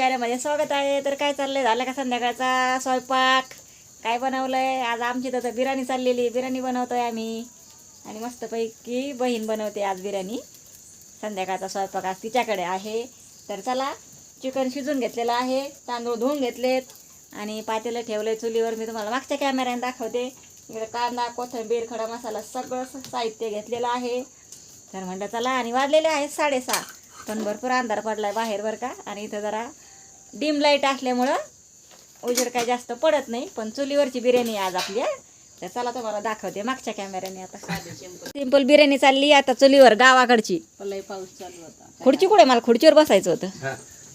चॅनलमध्ये स्वागत आहे. तर काय चाललंय? झालं का संध्याकाळचा स्वयंपाक? काय बनवलंय? आज आमची तर बिर्याणी चाललेली. बिर्याणी बनवतोय आम्ही. आणि मस्तपैकी बहीण बनवते आज बिर्याणी. संध्याकाळचा स्वयंपाक आज तिच्याकडे आहे. तर चला चिकन शिजून घेतलेलं आहे. तांदूळ धुवून घेतलेत. आणि पातेलं ठेवलंय चुलीवर. मी तुम्हाला मागच्या कॅमेऱ्याने दाखवते. इकडे कांदा कोथिंबीर खडा मसाला सगळं साहित्य घेतलेलं आहे. तर म्हणलं चला आणि वाजलेले आहेत साडेसहा. पण भरपूर अंधार पडला आहे बाहेर बरं का. आणि इथं जरा डिम लाइट असल्यामुळं उजेड काही जास्त पडत नाही पण चुलीवरची बिर्याणी आहे आज आपली हं. तर चला तुम्हाला दाखवते मागच्या कॅमेऱ्याने आता. सिंपल सिंपल बिर्याणी चालली आता चुलीवर गावाकडची. लय पाऊस चालू होता. खुर्ची कुठे मला खुर्चीवर बसायचं होतं.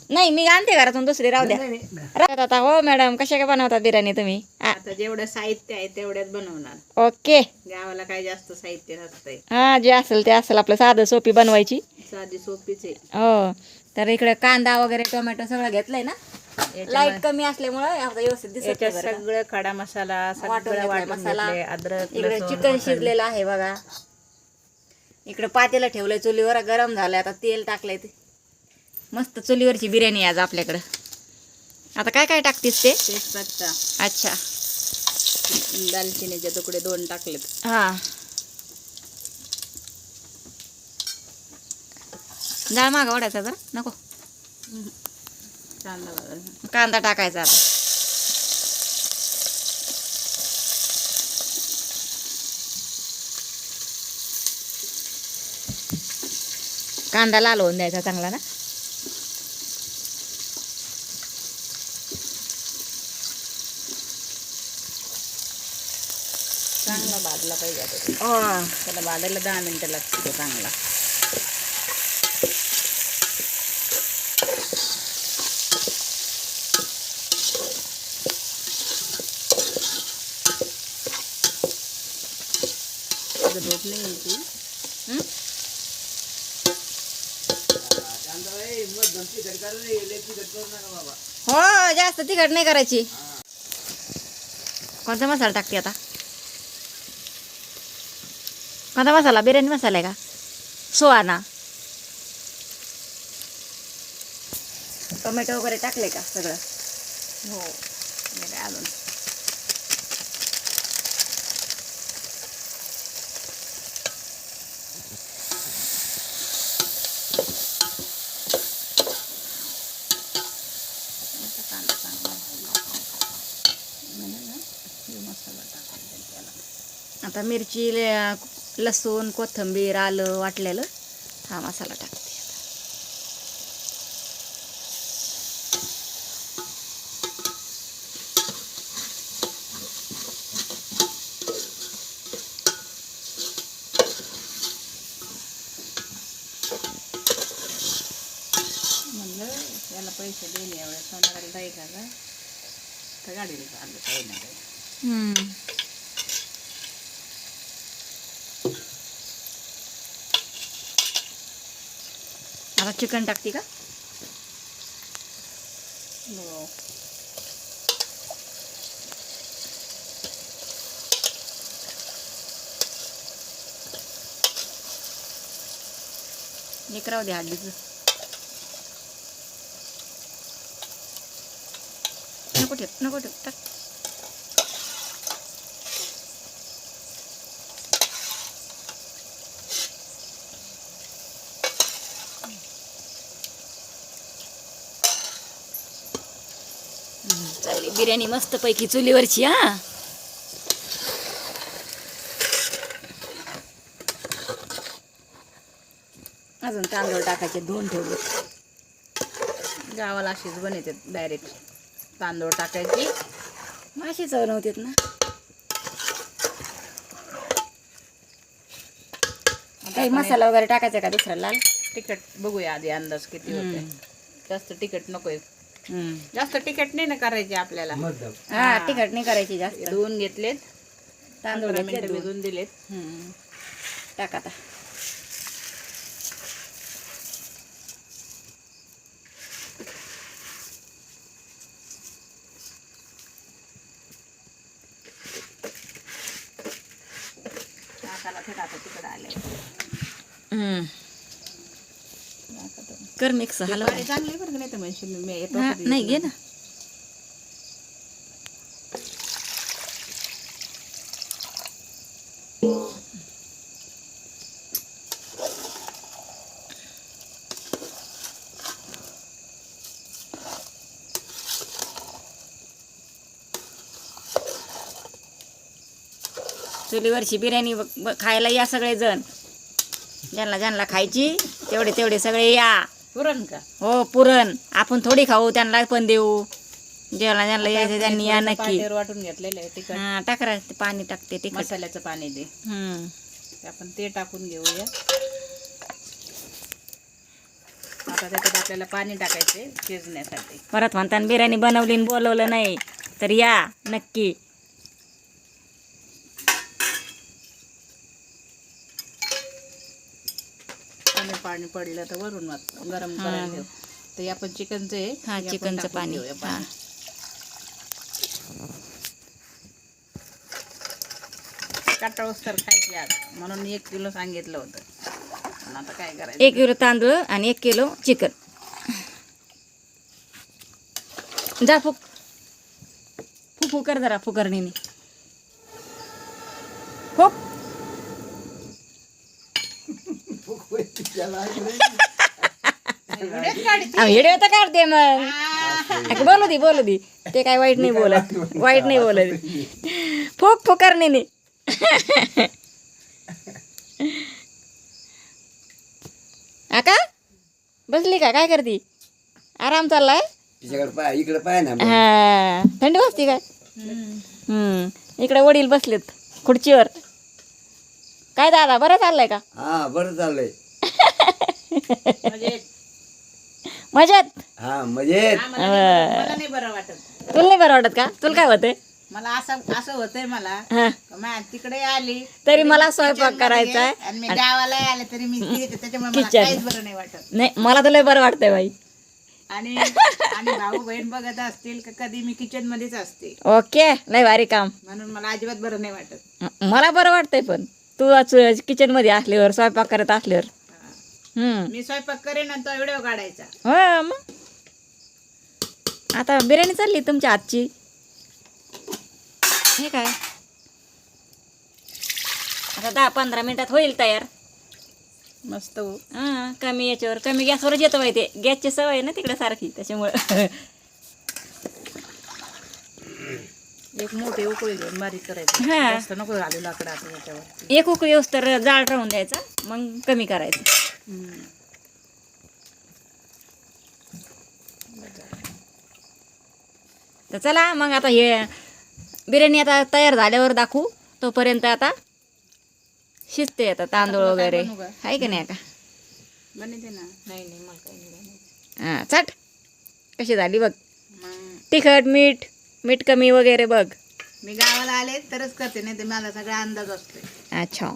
नाही मी आणते घरातून दुसरी राहू द्या. राहत आता. हो मॅडम कशा काय बनवतात बिर्याणी तुम्ही? आ, आता जेवढं साहित्य आहे तेवढ्यात बनवणार. ओके. गावाला काय जास्त साहित्य नसतंय. हा जे असेल ते असेल. आपलं साधं सोपी बनवायची. साधी सोपीच आहे. हो. तर इकडे कांदा वगैरे टोमॅटो सगळं घेतलंय ना? लाइट कमी असल्यामुळं आता व्यवस्थित दिसत याच्यात नाही बरं का. सगळं खडा मसाला वाटून सगळं घेतलाय वाटून मसाला. घेतलंय अद्रक इकडे लसूण, चिकन. शिजलेलं आहे बघा. इकडे पातेलं ठेवलंय चुलीवर गरम झालंय. आता तेल टाकलंय ते. मस्त चुलीवरची बिर्याणी आज आपल्याकडं. आता काय काय टाकतीस ते? तेजपत्ता अच्छा. दालचिनीचे तुकडे दोन टाकलेत. हा. डाळ मागा ओढायचा जरा? नको. कांदा. कांदा टाकायचा आता. कांदा लाल होऊन द्यायचा चांगला ना चांगला भाजला पाहिजे आता. हा. त्याला भाजायला दहा मिनिटं लागते तो चांगला झोप नाही. हं? हो जास्त तिखट नाही करायची कोणता मसाला टाकते आता कोणता मसाला बिर्याणी मसाला आहे का सोआना टोमॅटो वगैरे टाकले का सगळं हो अजून आता मिरची ल- लसूण कोथिंबीर आलं वाटलेलं. हा मसाला टाकते त्याला पैसे देणे एवढ्या सोनाराला नाही का? तर गाडीला चाललं काही ना काही आता चिकन टाकते का? हो एक राहू दे नको ठेव नको ठेव टाक. चालेल बिर्याणी मस्त पैकी चुलीवरची हा. अजून तांदूळ टाकायचे धुवून ठेवले. गावाला अशीच बनवते डायरेक्ट तांदूळ टाकायची. अशी चव नव्हतीत ना. काही मसाला वगैरे टाकायचा का दुसरा लाल? तिखट बघूया आधी अंदाज किती होते. जास्त तिखट नकोय. जास्त तिखट नाही ना करायचे आपल्याला. हा तिखट नाही करायची जास्त. धुवून घेतलेत. तांदूळ घेतले. भिजून दिलेत. हम्म. टाक आता. नाकाला थेट आता तिकडं आले कर मिक्स हलव. पाणी चांगलं बरं नाही तर म्हणशील मी- येतो नाही घे ना. चुलीवरची बिर्याणी खायला या सगळे जण ज्यांना ज्यांना खायची तेवढे तेवढे सगळे या. पुरण का? हो पुरण. आपण थोडी खाऊ त्यांना पण देऊ. ज्याला ज्यांना यायचं त्यांनी या नक्की. वाटून घेतलेलं आहे तिखट. हा टाकरा ते पाणी टाकते तिखट. मसाल्याचं पाणी दे. हम्म. ते आपण ते टाकून घेऊया. आता त्याच्यात आपल्याला पाणी टाकायचे शिजण्यासाठी. परत म्हणताना बिर्याणी बनवली आणि बोलवलं नाही तर या नक्की कमी पाणी पडलं तर वरून गरम करायला ठेव तर आपण चिकनचं आहे. हा हे चिकनचं पाणी. हा. काटाळूस तर खायचे आज. म्हणून एक किलो सांगितलं होतं. आता काय करायचं? एक किलो तांदूळ आणि एक किलो चिकन. जा फुक. फुक फुक कर जरा फुकरणीने फुक व्हिडिओ तर काढते मग. बोलू दे बोलू दे. ते काय वाईट नाही बोलत. वाईट नाही बोलत. फुक फुकरणीने. आका बसली का? काय करती? आराम चाललाय? इकडे पाय ना हा. थंडी वाजती काय हम्म. इकडे वडील बसलेत खुर्चीवर. काय दादा बरं चाललंय का? हा बरं चाललंय. मजेत. हा मजेत. नाही बरं- मला नाही बरं वाटत. तुला नाही बरं वाटत का? तुला काय होतंय? मला असं असं होतंय मला. हा. का मा तिकडे आली. तरी मला स्वयंपाक करायचा आहे. आणि मी गावाला आले तरी मी तिथे- त्याच्यामुळे मला Kitchen. काहीच बरं नाही वाटत. नाही मला तर लय बरं वाटतंय बाई. आणि आणि भाऊ बहीण बघत असतील का कधी मी किचन मध्येच असते. ओके लय भारी काम. म्हणून मला अजिबात बरं नाही वाटत. म- मला बरं वाटतंय पण. तू किचनमध्ये असल्यावर स्वयंपाक करत असल्यावर. मी स्वयंपाक करेन आणि तो व्हिडिओ काढायचा. हो मग. आता बिर्याणी चालली तुमच्या आजची. हे काय? आता दहा पंधरा मिनिटात होईल तयार. मस्त हो. हां कमी याच्यावर कमी गॅसवरच येतं बाई ते. गॅसची सवय आहे ना तिकडे सारखी त्याच्यामुळं. एक मोठी उकळी घेऊन बारीक करायची. हा. नको घालू लाकडं आता त्याच्यावर एक उकळी येऊस तर जाळ राहून द्यायचा मग कमी करायचं. तर चला मग आता हे बिर्याणी आता तयार झाल्यावर दाखवू. तोपर्यंत आता शिजते आता तांदूळ वगैरे? आहे का? नाही आता? बनते ना. नाही नाही मला काही नाही बनायचं. हां चट. कशी झाली बघ. तिखट मीठ मीठ कमी वगैरे बघ. मी गावाला आले तरच करते नाही तर मला सगळा अंदाज असतोय. अच्छा.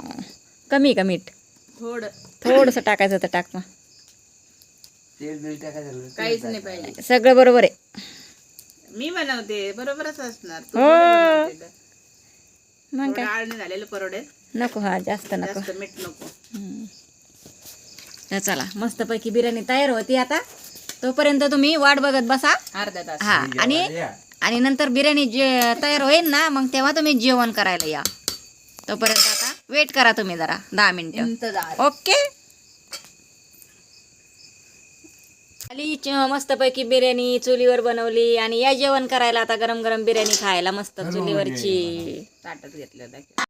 कमी का मीठ? थोडं. थोडंसं टाकायचं तर टाक मग तेल बिल टाकायचं काहीच नाही पाहिजे. सगळं बरोबर आहे. मी बनवते बरोबरच असणार. तू हो. थोडी बनवते का? मग थोडं काय? आळणी झालेलं परवडेल नको हा जास्त नको. जास्त मीठ नको. हम्म. तर चला मस्तपैकी बिर्याणी तयार होती आता. तोपर्यंत तुम्ही वाट बघत बसा. अर्धा तास. हा आणि आणि नंतर बिर्याणी जे तयार होईल ना मग तेव्हा तुम्ही जेवण करायला या. तोपर्यंत आता वेट करा तुम्ही जरा दहा मिनिटं. ओके आली मस्तपैकी बिर्याणी चुलीवर बनवली आणि या जेवण करायला आता गरम गरम बिर्याणी खायला मस्त चुलीवरची. ताटच घेतलं